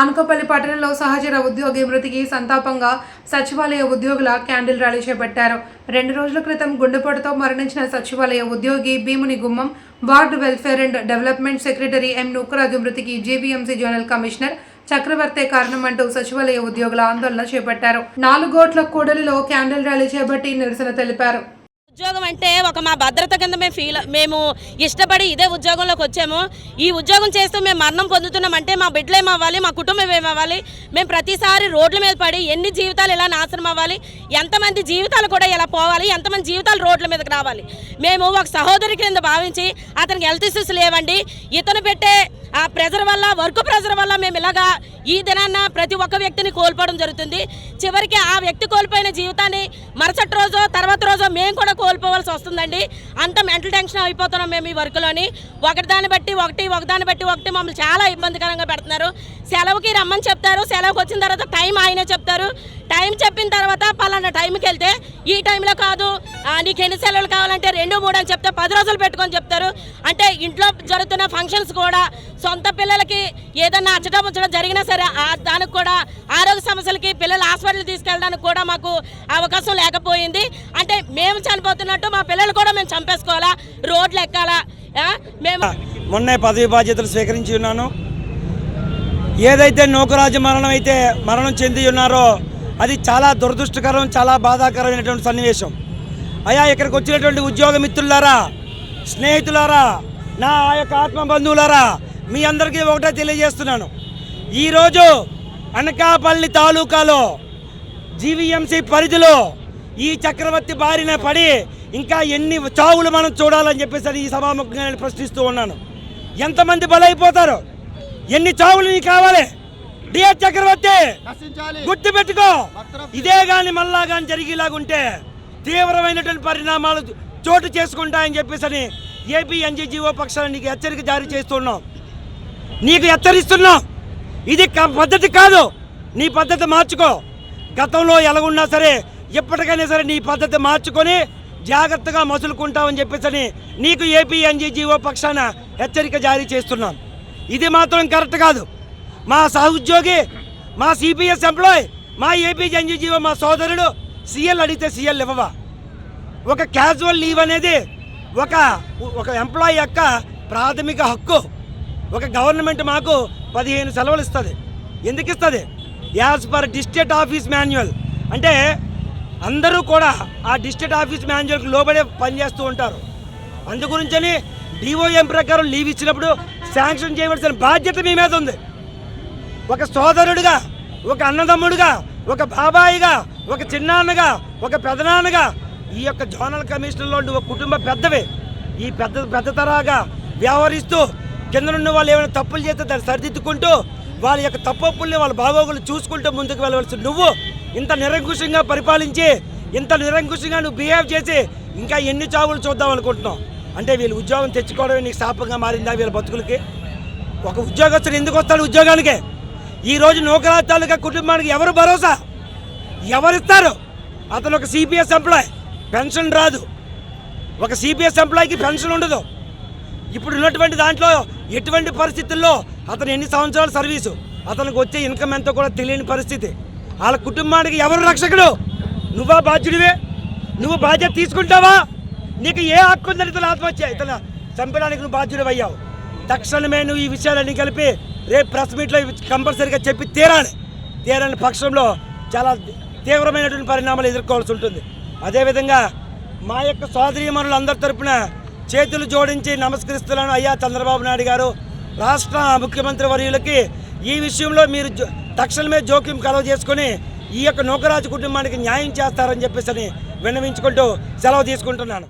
అనకాపల్లి పట్టణంలో సహచర ఉద్యోగి మృతికి సంతాపంగా సచివాలయ ఉద్యోగుల క్యాండిల్ ర్యాలీ చేపట్టారు. రెండు రోజుల క్రితం గుండెపోటుతో మరణించిన సచివాలయ ఉద్యోగి Bheemuni Gummam ward welfare and development secretary M Nookaraju మృతికి జేబీఎంసీ జోనల్ కమిషనర్ చక్రవర్తే కారణమంటూ సచివాలయ ఉద్యోగుల ఆందోళన చేపట్టారు. నాలుగోట్ల కూడలిలో క్యాండిల్ ర్యాలీ చేపట్టి నిరసన తెలిపారు. ఉద్యోగం అంటే ఒక మా భద్రత కింద మేము ఫీల్ మేము ఇష్టపడి ఇదే ఉద్యోగంలోకి వచ్చాము. ఈ ఉద్యోగం చేస్తూ మేము మరణం పొందుతున్నాం అంటే మా బిడ్డలు ఏమవ్వాలి మా కుటుంబం ఏమవ్వాలి మేము ప్రతిసారి రోడ్ల మీద పడి ఎన్ని జీవితాలు ఎలా నాశనం అవ్వాలి ఎంతమంది జీవితాలు కూడా ఎలా పోవాలి ఎంతమంది జీవితాలు రోడ్ల మీదకి రావాలి. మేము ఒక సహోదరి కింద భావించి అతనికి హెల్త్ ఇష్యూస్ లేవండి. ఇతను పెట్టే ఆ ప్రెజర్ వల్ల వర్క్ ప్రెజర్ వల్ల మేము ఇలాగా ఈ దినాన్న ప్రతి ఒక్క వ్యక్తిని కోల్పోవడం జరుగుతుంది. చివరికి ఆ వ్యక్తి కోల్పోయిన జీవితాన్ని మరుసటి రోజు తర్వాత రోజు మేము కూడా కోల్పోవాల్సి వస్తుందండి. అంత మెంటల్ టెన్షన్ అయిపోతున్నాం మేము ఈ వర్క్లోని ఒకటి దాన్ని బట్టి ఒకటి ఒకదాన్ని బట్టి ఒకటి మమ్మల్ని చాలా ఇబ్బందికరంగా పెడుతున్నారు. సెలవుకి రమ్మని చెప్తారు. సెలవుకి వచ్చిన తర్వాత టైం ఆయనే చెప్తారు. టైం చెప్పిన తర్వాత పలానా టైంకి వెళ్తే ఈ టైంలో కాదు. నీకు ఎన్ని సెలవులు కావాలంటే రెండు మూడు అని చెప్తే పది రోజులు పెట్టుకొని చెప్తారు. అంటే ఇంట్లో జరుగుతున్న ఫంక్షన్స్ కూడా సొంత పిల్లలకి ఏదన్నా అచ్చటం ఉంచడం జరిగినా సరే దానికి కూడా ఆరోగ్య సమస్యలకి పిల్లలు హాస్పిటల్ తీసుకెళ్ళడానికి కూడా మాకు అవకాశం లేకపోయింది. అంటే మేము చనిపోతున్నట్టు మా పిల్లలు కూడా మేము చంపేసుకోవాలా? రోడ్లు ఎక్కాలా? మేము మొన్నే పదవి బాధ్యతలు స్వీకరించి ఉన్నాను. ఏదైతే నూకరాజు మరణం అయితే మరణం చెంది ఉన్నారో అది చాలా దురదృష్టకరం చాలా బాధాకరమైనటువంటి సన్నివేశం. అయా ఇక్కడికి వచ్చినటువంటి ఉద్యోగ మిత్రులారా స్నేహితులారా నా ఆ యొక్క ఆత్మ బంధువులారా మీ అందరికీ ఒకటే తెలియజేస్తున్నాను. ఈరోజు అనకాపల్లి తాలూకాలో జీవీఎంసీ పరిధిలో ఈ చక్రవర్తి బారిన పడి ఇంకా ఎన్ని చావులు మనం చూడాలని చెప్పేసి ఈ సభాముఖంగా నేను ప్రశ్నిస్తూ ఉన్నాను. ఎంతమంది బలైపోతారు? ఎన్ని చావులు నీకు కావాలి? డిఆర్ చక్రవర్తి గుర్తు పెట్టుకో ఇదే గాని మళ్ళా గాని జరిగేలాగుంటే తీవ్రమైనటువంటి పరిణామాలు చోటు చేసుకుంటాయని చెప్పేసి ఏపీ ఎన్జీజీఓ పక్షాన్ని నీకు హెచ్చరిక జారీ చేస్తున్నాం. నీకు హెచ్చరిస్తున్నాం. ఇది క- పద్ధతి కాదు. నీ పద్ధతి మార్చుకో. గతంలో ఎలాగున్నా సరే ఎప్పటికైనా సరే నీ పద్ధతి మార్చుకొని జాగ్రత్తగా మసులుకుంటామని చెప్పేసి నీకు ఏపీ ఎన్జీజీఓ పక్షాన హెచ్చరిక జారీ చేస్తున్నాం. ఇది మాత్రం కరెక్ట్ కాదు. మా సహోద్యోగి మా సిపిఎస్ ఎంప్లాయ్ మా ఏపీ ఎన్జీజీఓ మా సోదరుడు సీఎల్ అడిగితే సీఎల్ ఇవ్వవా? ఒక క్యాజువల్ లీవ్ అనేది ఒక ఒక ఎంప్లాయీ యొక్క ప్రాథమిక హక్కు. ఒక గవర్నమెంట్ మాకు పదిహేను సెలవులు ఇస్తుంది. ఎందుకు ఇస్తుంది? As per district office manual అంటే అందరూ కూడా ఆ డిస్ట్రిక్ట్ ఆఫీస్ మాన్యువల్కి లోబడే పనిచేస్తూ ఉంటారు. అందు గురించని డిఓఎం ప్రకారం లీవ్ ఇచ్చినప్పుడు శాంక్షన్ చేయవలసిన బాధ్యత మీ మీద ఉంది. ఒక సోదరుడిగా ఒక అన్నదమ్ముడిగా ఒక బాబాయిగా ఒక చిన్నాన్నగా ఒక పెదనాన్నగా ఈ యొక్క జోనల్ కమిషనర్లో ఒక కుటుంబ పెద్దవే. ఈ పెద్ద పెద్ద తరాగా వ్యవహరిస్తూ కింద నుండి వాళ్ళు ఏమైనా తప్పులు చేస్తే దాన్ని సరిదిద్దుకుంటూ వాళ్ళ యొక్క తప్పప్పుల్ని వాళ్ళ బాగోగులు చూసుకుంటూ ముందుకు వెళ్ళవలసి నువ్వు ఇంత నిరంకుశంగా పరిపాలించి ఇంత నిరంకుశంగా నువ్వు బిహేవ్ చేసి ఇంకా ఎన్ని చావులు చూద్దాం అనుకుంటున్నావు? అంటే వీళ్ళు ఉద్యోగం తెచ్చుకోవడమే నీకు శాపంగా మారిందా వీళ్ళ బతుకులకి? ఒక ఉద్యోగస్తుడు ఎందుకు వస్తాడు ఉద్యోగానికి? ఈ రోజు తాలూకా కుటుంబానికి ఎవరు భరోసా? ఎవరిస్తారు? అతను ఒక సిపిఎస్ ఎంప్లాయ్ పెన్షన్ రాదు. ఒక సిపిఎస్ ఎంప్లాయీకి పెన్షన్ ఉండదు. ఇప్పుడు ఉన్నటువంటి దాంట్లో ఎటువంటి పరిస్థితుల్లో అతను ఎన్ని సంవత్సరాల సర్వీసు? అతనికి వచ్చే ఇన్కమ్ ఎంతో కూడా తెలియని పరిస్థితి. వాళ్ళ కుటుంబానికి ఎవరు రక్షకుడు? నువ్వా బాధ్యుడివే? నువ్వు బాధ్యత తీసుకుంటావా? నీకు ఏ హక్కు ఉందని ఇతను ఆత్మహత్య ఇతను చంపడానికి నువ్వు బాధ్యుడు అయ్యావు తక్షణమే నువ్వు ఈ విషయాలన్నీ కలిపి రేపు ప్రెస్ మీట్లో ఇవి కంపల్సరీగా చెప్పి తీరాలి. తీరని పక్షంలో చాలా తీవ్రమైనటువంటి పరిణామాలు ఎదుర్కోవాల్సి ఉంటుంది. అదేవిధంగా మా యొక్క సోదరీమణులు అందరి తరపున చేతులు జోడించి నమస్కరిస్తున్నాను. అయ్యా చంద్రబాబు నాయుడు గారు రాష్ట్ర ముఖ్యమంత్రి వర్యులకి ఈ విషయంలో మీరు తక్షణమే జోక్యం కలవ చేసుకొని ఈ యొక్క నౌకరాజు కుటుంబానికి న్యాయం చేస్తారని చెప్పేసి అని విన్నవించుకుంటూ సెలవు తీసుకుంటున్నాను.